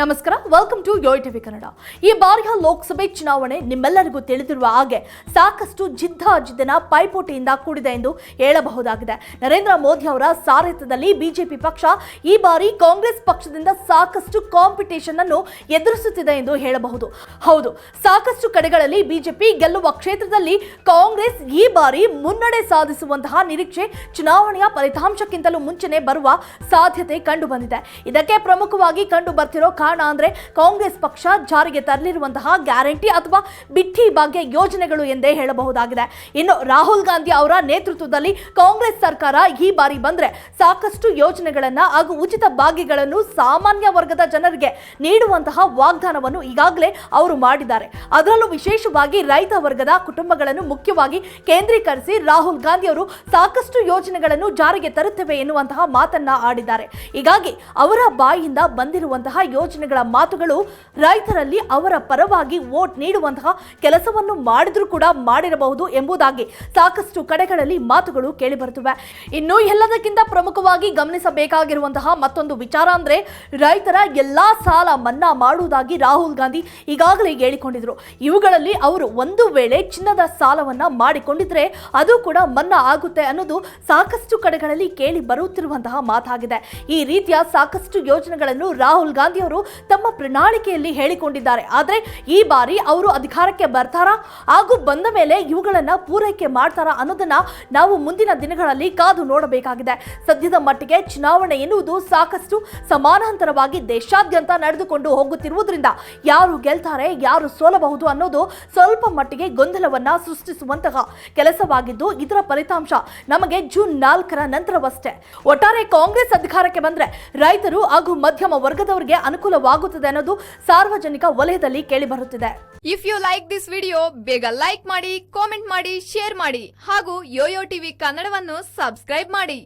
ನಮಸ್ಕಾರ welcome to Yoyo TV Kannada ಈ ಬಾರಿಯ ಲೋಕಸಭೆ ಚುನಾವಣೆ ನಿಮ್ಮೆಲ್ಲರಿಗೂ ತಿಳಿದಿರುವ ಹಾಗೆ ಸಾಕಷ್ಟು ಜಿದ್ದಾಜಿದ್ದಿನ ಪೈಪೋಟಿಯಿಂದ ಕೂಡಿದೆ ಎಂದು ಹೇಳಬಹುದಾಗಿದೆ. ನರೇಂದ್ರ ಮೋದಿ ಅವರ ಸಾರಥ್ಯದಲ್ಲಿ ಬಿಜೆಪಿ ಪಕ್ಷ ಈ ಬಾರಿ ಕಾಂಗ್ರೆಸ್ ಪಕ್ಷದಿಂದ ಸಾಕಷ್ಟು ಕಾಂಪಿಟೇಷನ್ ಅನ್ನು ಎದುರಿಸುತ್ತಿದೆ ಎಂದು ಹೇಳಬಹುದು. ಹೌದು, ಸಾಕಷ್ಟು ಕಡೆಗಳಲ್ಲಿ ಬಿಜೆಪಿ ಗೆಲ್ಲುವ ಕ್ಷೇತ್ರದಲ್ಲಿ ಕಾಂಗ್ರೆಸ್ ಈ ಬಾರಿ ಮುನ್ನಡೆ ಸಾಧಿಸುವಂತಹ ನಿರೀಕ್ಷೆ ಚುನಾವಣೆಯ ಫಲಿತಾಂಶಕ್ಕಿಂತಲೂ ಮುಂಚೆನೆ ಬರುವ ಸಾಧ್ಯತೆ ಕಂಡುಬಂದಿದೆ. ಇದಕ್ಕೆ ಪ್ರಮುಖವಾಗಿ ಕಂಡು ಬರ್ತಿರೋ ಕಾರಣ ಅಂದರೆ ಕಾಂಗ್ರೆಸ್ ಪಕ್ಷ ಜಾರಿಗೆ ತರಲಿರುವಂತಹ ಗ್ಯಾರಂಟಿ ಅಥವಾ ಬಿಟ್ಟಿ ಬಗ್ಗೆ ಯೋಜನೆಗಳು ಎಂದೇ ಹೇಳಬಹುದಾಗಿದೆ. ಇನ್ನು ರಾಹುಲ್ ಗಾಂಧಿ ಅವರ ನೇತೃತ್ವದಲ್ಲಿ ಕಾಂಗ್ರೆಸ್ ಸರ್ಕಾರ ಈ ಬಾರಿ ಬಂದ್ರೆ ಸಾಕಷ್ಟು ಯೋಜನೆಗಳನ್ನು ಹಾಗೂ ಉಚಿತ ಭಾಗ್ಯಗಳನ್ನು ಸಾಮಾನ್ಯ ವರ್ಗದ ಜನರಿಗೆ ನೀಡುವಂತಹ ವಾಗ್ದಾನವನ್ನು ಈಗಾಗಲೇ ಅವರು ಮಾಡಿದ್ದಾರೆ. ಅದರಲ್ಲೂ ವಿಶೇಷವಾಗಿ ರೈತ ವರ್ಗದ ಕುಟುಂಬಗಳನ್ನು ಮುಖ್ಯವಾಗಿ ಕೇಂದ್ರೀಕರಿಸಿ ರಾಹುಲ್ ಗಾಂಧಿ ಅವರು ಸಾಕಷ್ಟು ಯೋಜನೆಗಳನ್ನು ಜಾರಿಗೆ ತರುತ್ತೇವೆ ಎನ್ನುವಂತಹ ಮಾತನ್ನ ಆಡಿದ್ದಾರೆ. ಹೀಗಾಗಿ ಅವರ ಬಾಯಿಯಿಂದ ಬಂದಿರುವಂತಹ ಯೋಜನೆಗಳ ಮಾತುಗಳು ರೈತರಲ್ಲಿ ಅವರ ಪರವಾಗಿ ವೋಟ್ ನೀಡುವಂತಹ ಕೆಲಸವನ್ನು ಮಾಡಿದ್ರೂ ಕೂಡ ಮಾಡಿರಬಹುದು ಎಂಬುದಾಗಿ ಸಾಕಷ್ಟು ಕಡೆಗಳಲ್ಲಿ ಮಾತುಗಳು ಕೇಳಿಬರುತ್ತವೆ. ಇನ್ನು ಎಲ್ಲದಕ್ಕಿಂತ ಪ್ರಮುಖವಾಗಿ ಗಮನಿಸಬೇಕಾಗಿರುವಂತಹ ಮತ್ತೊಂದು ವಿಚಾರ ಅಂದ್ರೆ ರೈತರ ಎಲ್ಲಾ ಸಾಲ ಮನ್ನಾ ಮಾಡುವುದಾಗಿ ರಾಹುಲ್ ಗಾಂಧಿ ಈಗಾಗಲೇ ಹೇಳಿಕೊಂಡಿದ್ರು. ಇವುಗಳಲ್ಲಿ ಅವರು ಒಂದು ವೇಳೆ ಚಿನ್ನದ ಸಾಲವನ್ನ ಮಾಡಿಕೊಂಡಿದ್ರೆ ಅದು ಕೂಡ ಮನ್ನಾ ಆಗುತ್ತೆ ಅನ್ನೋದು ಸಾಕಷ್ಟು ಕಡೆಗಳಲ್ಲಿ ಕೇಳಿ ಬರುತ್ತಿರುವಂತಹ ಮಾತಾಗಿದೆ. ಈ ರೀತಿಯ ಸಾಕಷ್ಟು ಯೋಜನೆಗಳನ್ನು ರಾಹುಲ್ ಗಾಂಧಿ ಅವರು ತಮ್ಮ ಪ್ರಣಾಳಿಕೆಯಲ್ಲಿ ಹೇಳಿಕೊಂಡಿದ್ದಾರೆ. ಆದರೆ ಈ ಬಾರಿ ಅವರು ಅಧಿಕಾರಕ್ಕೆ ಬರ್ತಾರಾ? ಹಾಗೂ ಬಂದ ಮೇಲೆ ಇವುಗಳನ್ನ ಪೂರೈಕೆ ಮಾಡ್ತಾರಾ ಅನ್ನೋದನ್ನ ನಾವು ಮುಂದಿನ ದಿನಗಳಲ್ಲಿ ಕಾದು ನೋಡಬೇಕಾಗಿದೆ. ಸದ್ಯದ ಮಟ್ಟಿಗೆ ಚುನಾವಣೆ ಎನ್ನುವುದು ಸಾಕಷ್ಟು ಸಮಾನಾಂತರವಾಗಿ ದೇಶಾದ್ಯಂತ ನಡೆದುಕೊಂಡು ಹೋಗುತ್ತಿರುವುದರಿಂದ ಯಾರು ಗೆಲ್ತಾರೆ, ಯಾರು ಸೋಲಬಹುದು ಅನ್ನೋದು ಸ್ವಲ್ಪ ಮಟ್ಟಿಗೆ ಗೊಂದಲವನ್ನ ಸೃಷ್ಟಿಸುವಂತಹ ಕೆಲಸವಾಗಿದ್ದು ಇದರ ಫಲಿತಾಂಶ ನಮಗೆ ಜೂನ್ ನಾಲ್ಕರ ನಂತರವಷ್ಟೇ. ಒಟ್ಟಾರೆ ಕಾಂಗ್ರೆಸ್ ಅಧಿಕಾರಕ್ಕೆ ಬಂದ್ರೆ ರೈತರು ಹಾಗೂ ಮಧ್ಯಮ ವರ್ಗದವರಿಗೆ ಅನುಕೂಲವಾಗುತ್ತದೆ ಅನ್ನೋದು ಸಾರ್ವಜನಿಕ ವಲಯದಲ್ಲಿ ಕೇಳಿಬರುತ್ತಿದೆ if you like this video ಬೇಗ ಲೈಕ್ ಮಾಡಿ ಕಾಮೆಂಟ್ ಮಾಡಿ ಶೇರ್ ಮಾಡಿ ಹಾಗೂ ಯೋಯೋ ಟಿವಿ ಕನ್ನಡವನ್ನು ಸಬ್ಸ್ಕ್ರೈಬ್ ಮಾಡಿ.